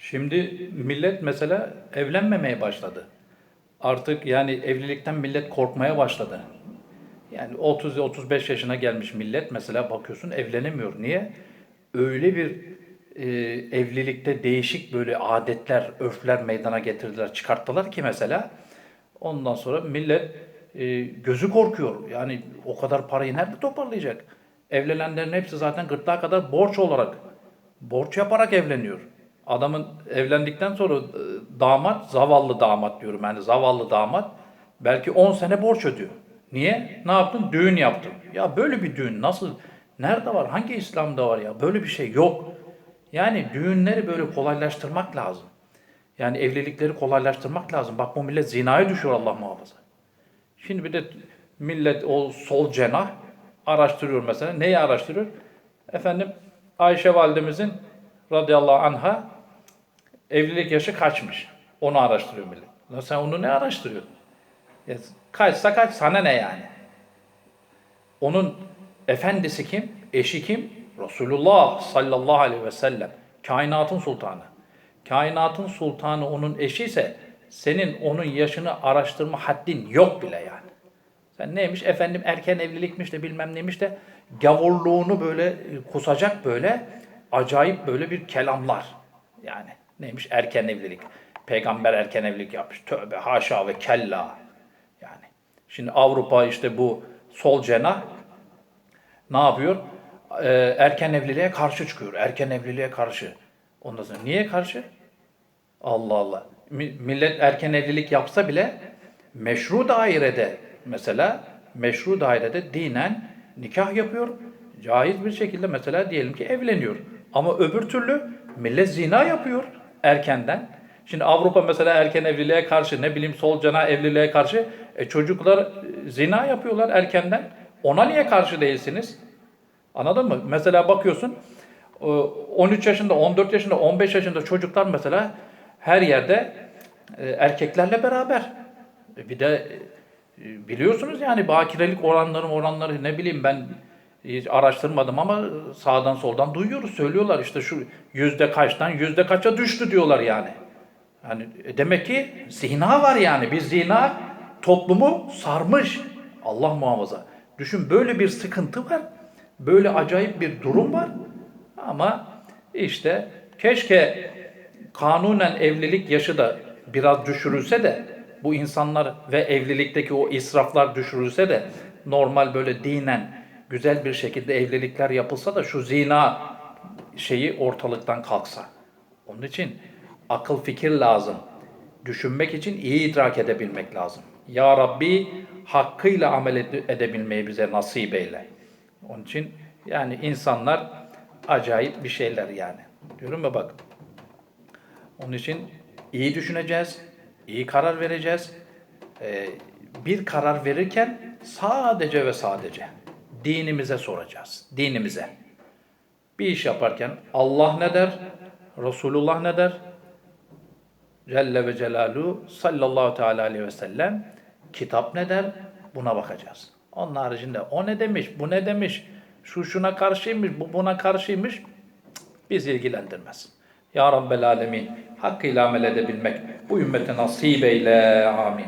Şimdi millet mesela evlenmemeye başladı. Artık yani evlilikten millet korkmaya başladı. Yani 30-35 yaşına gelmiş millet mesela bakıyorsun evlenemiyor. Niye? Öyle bir e, evlilikte değişik böyle adetler, örfler meydana getirdiler, çıkarttılar ki mesela ondan sonra millet e, gözü korkuyor. Yani o kadar parayı nerede toparlayacak? Evlenenlerin hepsi zaten gırtlağa kadar borç olarak, borç yaparak evleniyor. Adamın evlendikten sonra e, damat, zavallı damat diyorum yani zavallı damat belki 10 sene borç ödüyor. Niye? Ne yaptın? Düğün yaptın. Ya böyle bir düğün nasıl, nerede var? Hangi İslam'da var ya? Böyle bir şey yok. Yani düğünleri böyle kolaylaştırmak lazım. Yani evlilikleri kolaylaştırmak lazım. Bak bu millet zinaya düşüyor Allah muhafaza. Şimdi bir de millet o sol cenah araştırıyor mesela. Neyi araştırıyor? Efendim Ayşe validemizin radıyallahu anha evlilik yaşı kaçmış? Onu araştırıyor millet. Lan sen onu ne araştırıyorsun? Ya kaçsa kaç sana ne yani? Onun efendisi kim? Eşi kim? Resulullah sallallahu aleyhi ve sellem. Kainatın sultanı. Kainatın sultanı onun eşi ise senin onun yaşını araştırma haddin yok bile yani. Sen neymiş efendim erken evlilikmiş de bilmem neymiş de gavurluğunu böyle kusacak böyle acayip böyle bir kelamlar. Yani neymiş erken evlilik. Peygamber erken evlilik yapmış. Tövbe haşa ve kella. Yani şimdi Avrupa işte bu sol cenah ne yapıyor? Ee, erken evliliğe karşı çıkıyor. Erken evliliğe karşı. Ondan sonra niye karşı? Allah Allah. Mi- Millet erken evlilik yapsa bile meşru dairede mesela meşru dairede dinen nikah yapıyor. Caiz bir şekilde mesela diyelim ki evleniyor. Ama öbür türlü millet zina yapıyor erkenden. Şimdi Avrupa mesela erken evliliğe karşı ne bileyim sol cana evliliğe karşı e, çocuklar e, zina yapıyorlar erkenden. Ona niye karşı değilsiniz? Anladın mı? Mesela bakıyorsun e, 13 yaşında, 14 yaşında, 15 yaşında çocuklar mesela her yerde e, erkeklerle beraber. E, Bir de e, biliyorsunuz yani bakirelik oranları oranları ne bileyim ben hiç araştırmadım ama sağdan soldan duyuyoruz söylüyorlar işte şu yüzde kaçtan yüzde kaça düştü diyorlar yani. Yani e, demek ki zina var yani bir zina toplumu sarmış Allah muhafaza. Düşün böyle bir sıkıntı var. Böyle acayip bir durum var. Ama işte keşke kanunen evlilik yaşı da biraz düşürülse de bu insanlar ve evlilikteki o israflar düşürülse de normal böyle dinen güzel bir şekilde evlilikler yapılsa da şu zina şeyi ortalıktan kalksa. Onun için akıl fikir lazım. Düşünmek için iyi idrak edebilmek lazım. Ya Rabbi hakkıyla amel ede- edebilmeyi bize nasip eyle. Onun için yani insanlar acayip bir şeyler yani. Diyorum ya bak. Onun için iyi düşüneceğiz, iyi karar vereceğiz. Ee, bir karar verirken sadece ve sadece dinimize soracağız. Dinimize. Bir iş yaparken Allah ne der? Resulullah ne der? Celle ve Celaluhu sallallahu teala aleyhi ve sellem kitap ne der? Buna bakacağız. Onun haricinde o ne demiş, bu ne demiş, şu şuna karşıymış, bu buna karşıymış bizi ilgilendirmez. Ya Rabbel Alemin hakkıyla amel edebilmek bu ümmete nasip eyle. Amin.